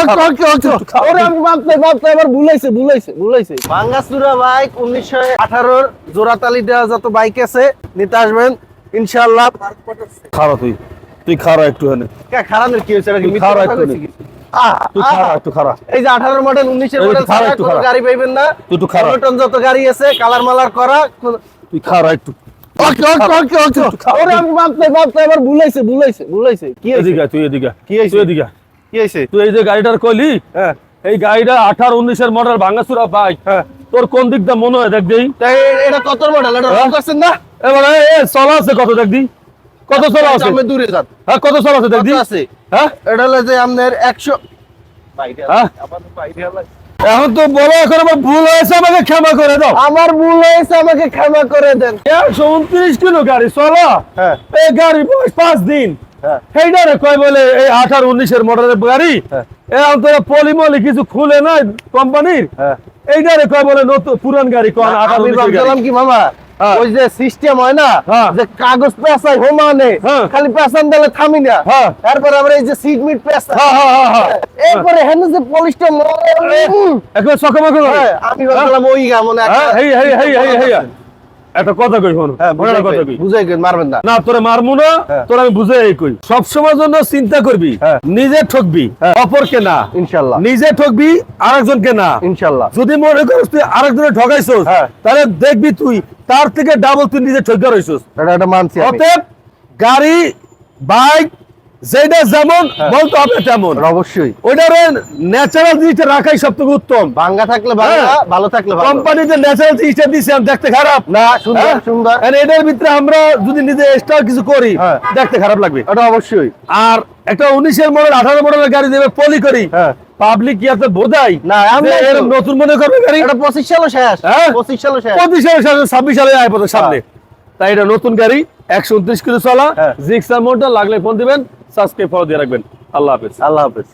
ওকে ওকে ওকে ওকে ওরে আমি ভাবতে ভাবতে এবার ভুলাইছে ভুলাইছে ভুলাইছে। ভাঙ্গাসুরা বাইক উনিশশো আঠারোর জোড়াতালি দেওয়া যত বাইক আছে নিতে আসবেন ইনশাআল্লাহ। খারা তুই তুই খারা একটু এনে। কে হয়েছে? নাকি একটু তুই খারা একটু খারা এই যে আঠারোর মডেল উনিশের এই মডেল খাড়া, একটু গাড়ি পাইবেন না। তুই খাড়া। টন যত গাড়ি আছে কালার মালার করা তুই খারা একটু। ওকে ওকে ওকে ওকে ওরে আমি ভাবতে ভাবতে এবার ভুলাইছে ভুলাইছে ভুলাইছে। কি হয়েছে? এদিকে তুই এদিকে কি হয়েছে? এদিকে। কি হয়েছে তুই এই যে গাড়িটার কইলি হ্যাঁ। এই গাড়িটা আঠারো উনিশের মডেল ভাঙ্গাচুরা বাইক হ্যাঁ। তোর কোন দিকটা মনে হয় দেখ দিই। এটা কত মডেল এটা? রং করছেন না? এবারে এ চলা আছে কত দেখ দি কত চলা আছে? আমি দূরে যান। হ্যাঁ কত চলা আছে দেখ দি আছে? হ্যাঁ? এটা হলো যে আপনার একশো হ্যাঁ? এখন তো বলো এখন আমার ভুল হয়েছে আমাকে ক্ষমা করে দাও। আমার ভুল হয়েছে আমাকে ক্ষমা করে দেন। একশো উনত্রিশ কিলো গাড়ি চলা। হ্যাঁ। এই গাড়ি বয়স পাঁচ দিন। সেইটারে কয় বলে এই আঠারো উনিশের মডেলের গাড়ি? হ্যাঁ। এ পলিমলি কিছু খুলে নাই কোম্পানির? হ্যাঁ। এইটারে কয় বলে নতুন পুরান গাড়ি কোন আঠারো কি মামা হ্যাঁ। ওই যে সিস্টেম হয় না হ্যাঁ। যে কাগজ পেঁচাই হোমানে হ্যাঁ। খালি পেঁচান দিলে থামি না। হ্যাঁ। তারপর আবার এই যে সিট মিট পেঁচা। হ্যাঁ হ্যাঁ হ্যাঁ হ্যাঁ। এরপরে হেন যে পলিশটা একবার সকামাকে আমি ভাবছিলাম ওই গা মনে হয় হ্যাঁ হেই হেই হেই হেই একটা কথা কই শোনো হ্যাঁ কথা কই বুঝাই কই মারবেন না। না তোরে মারমু না হ্যাঁ। তোর আমি বুঝাই কই। সব সময় জন্য চিন্তা করবি হ্যাঁ। নিজে ঠকবি অপরকে না। ইনশাআল্লাহ নিজে ঠকবি আরেকজনকে না। ইনশাআল্লাহ যদি মনে করিস তুই আরেকজনের ঠকাইছস হ্যাঁ। তাহলে দেখবি তুই তার থেকে ডাবল তুই নিজে ঠকা রইছস। এটা একটা মানছি। অতএব গাড়ি বাইক যেটা যেমন বলতে হবে তেমন। অবশ্যই। ওইটারে ন্যাচারাল জিনিসটা রাখাই সব থেকে উত্তম। ভাঙ্গা থাকলে হ্যাঁ। ভালো থাকলে কোম্পানি যে ন্যাচারাল জিনিসটা আমি দেখতে খারাপ। না সুন্দর হ্যাঁ? সুন্দর। এটার ভিতরে আমরা যদি নিজে এক্সট্রা কিছু করি হ্যাঁ। দেখতে খারাপ লাগবে। এটা অবশ্যই। আর একটা উনিশের মডেল আঠারো মডেলের গাড়ি দেবে পলি করি। হ্যাঁ। পাবলিক কি এত বোধাই না, আমরা এরকম নতুন মনে করবে গাড়ি? এটা পঁচিশ সালও শেষ। হ্যাঁ? পঁচিশ সালও শেষ। পঁচিশ সালে সালে ছাব্বিশ সালে আয় সামনে। তাই এটা নতুন গাড়ি একশো উনত্রিশ কিলো চলা হ্যাঁ। জিক্সার মোটর লাগলে ফোন দিবেন সাবস্ক্রাইব ফলো দিয়ে রাখবেন। আল্লাহ হাফিজ। আল্লাহ হাফেজ।